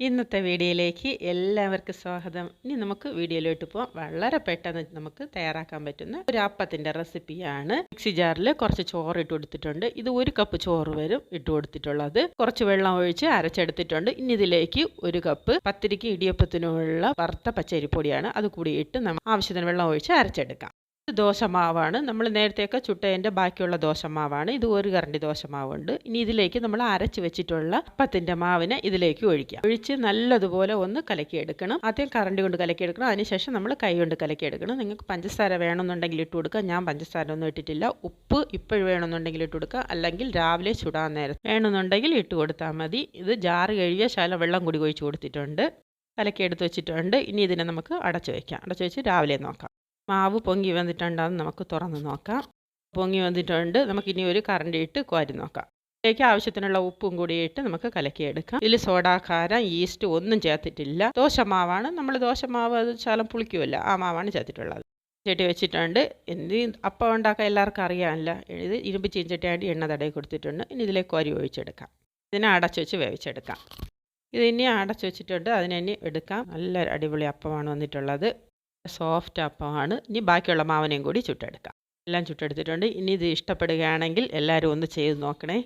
ഇന്നത്തെ വീഡിയോയിലേക്ക് എല്ലാവർക്കും സ്വാഗതം. ഇനി നമുക്ക് വീഡിയോയിലോട്ട് പോകാം വളരെ പെട്ടെന്ന് നമുക്ക് തയ്യാറാക്കാൻ പറ്റുന്ന ഒരു അപ്പത്തിന്റെ റെസിപ്പിയാണ്. മിക്സി ജാറിൽ കുറച്ച് ചോറ് ഇട്ട് കൊടുത്തിട്ടുണ്ട്. ഇത് ഒരു കപ്പ് ചോറ് വരും ഇട്ട് കൊടുത്തിട്ടുള്ളത്. കുറച്ച് വെള്ളം ഒഴിച്ച് അരച്ചെടുത്തിട്ടുണ്ട്. ഇനി ഇതിലേക്ക് ഒരു കപ്പ് പത്തിരിക്ക് ഇടിയപ്പത്തിനുള്ള വറുത്ത പച്ചരിപ്പൊടിയാണ്. അത് കൂടി ഇട്ട് നമ്മൾ ആവശ്യത്തിന് വെള്ളം ഒഴിച്ച് അരച്ചെടുക്കാം. ദോശമാവാണ്. നമ്മൾ നേരത്തെയൊക്കെ ചുട്ടതിന്റെ ബാക്കിയുള്ള ദോശമാവാണ്. ഇത് ഒരു കറണ്ടി ദോശമാവുണ്ട്. ഇനി ഇതിലേക്ക് നമ്മൾ അരച്ച് വെച്ചിട്ടുള്ള അപ്പത്തിന്റെ മാവിനെ ഇതിലേക്ക് ഒഴിക്കാം. ഒഴിച്ച് നല്ലതുപോലെ ഒന്ന് കലക്കിയെടുക്കണം. ആദ്യം കറണ്ടി കൊണ്ട് കലക്കിയെടുക്കണം. അതിനുശേഷം നമ്മൾ കൈ കൊണ്ട് കലക്കിയെടുക്കണം. നിങ്ങൾക്ക് പഞ്ചസാര വേണമെന്നുണ്ടെങ്കിൽ ഇട്ട് കൊടുക്കുക. ഞാൻ പഞ്ചസാര ഒന്നും ഇട്ടിട്ടില്ല. ഉപ്പ് ഇപ്പോഴും വേണമെന്നുണ്ടെങ്കിൽ ഇട്ട് കൊടുക്കുക. അല്ലെങ്കിൽ രാവിലെ ചുടാൻ നേരം വേണമെന്നുണ്ടെങ്കിൽ ഇട്ട് കൊടുത്താൽ മതി. ഇത് ജാറ് കഴുകിയ ശാല വെള്ളം കൂടി ഒഴിച്ച് കൊടുത്തിട്ടുണ്ട്. കലക്കി എടുത്ത് വെച്ചിട്ടുണ്ട്. ഇനി ഇതിനെ നമുക്ക് അടച്ചു വയ്ക്കാം അടച്ചു വെച്ച് രാവിലെ നോക്കാം. മാവ് പൊങ്ങി വന്നിട്ടുണ്ടെന്ന് നമുക്ക് തുറന്ന് നോക്കാം. പൊങ്ങി വന്നിട്ടുണ്ട്. നമുക്കിനി ഒരു കറണ്ട് ഇട്ട് കോരി നോക്കാം. ഇതിലേക്ക് ആവശ്യത്തിനുള്ള ഉപ്പും കൂടി ഇട്ട് നമുക്ക് കലക്കിയെടുക്കാം. ഇതിൽ സോഡാക്കാരം ഈസ്റ്റ് ഒന്നും ചേർത്തിട്ടില്ല. ദോശമാവാണ്. നമ്മൾ ദോശമാവ് അത് ശാലം പുളിക്കുമല്ല ആ മാവാണ് ചേർത്തിട്ടുള്ളത്. ചട്ടി വെച്ചിട്ടുണ്ട്. എന്ത് അപ്പം ഉണ്ടാക്കാൻ എല്ലാവർക്കും അറിയാമല്ല. ഇത് ഇരുമ്പ് ചീഞ്ചട്ടിയായിട്ട് എണ്ണ തടയി കൊടുത്തിട്ടുണ്ട്. ഇനി ഇതിലേക്ക് കോരി ഒഴിച്ചെടുക്കാം ഇതിനെ അടച്ചു വെച്ച് വേവിച്ചെടുക്കാം. ഇത് ഇനി അടച്ചു വെച്ചിട്ടുണ്ട്. അതിനെ ഇനി എടുക്കാം. നല്ല അടിപൊളി അപ്പമാണ് വന്നിട്ടുള്ളത്. സോഫ്റ്റ് അപ്പമാണ്. ഇനി ബാക്കിയുള്ള മാവനയും കൂടി ചുട്ടെടുക്കാം. എല്ലാം ചുട്ടെടുത്തിട്ടുണ്ട്. ഇനി ഇത് ഇഷ്ടപ്പെടുകയാണെങ്കിൽ എല്ലാവരും ഒന്ന് ചെയ്ത് നോക്കണേ.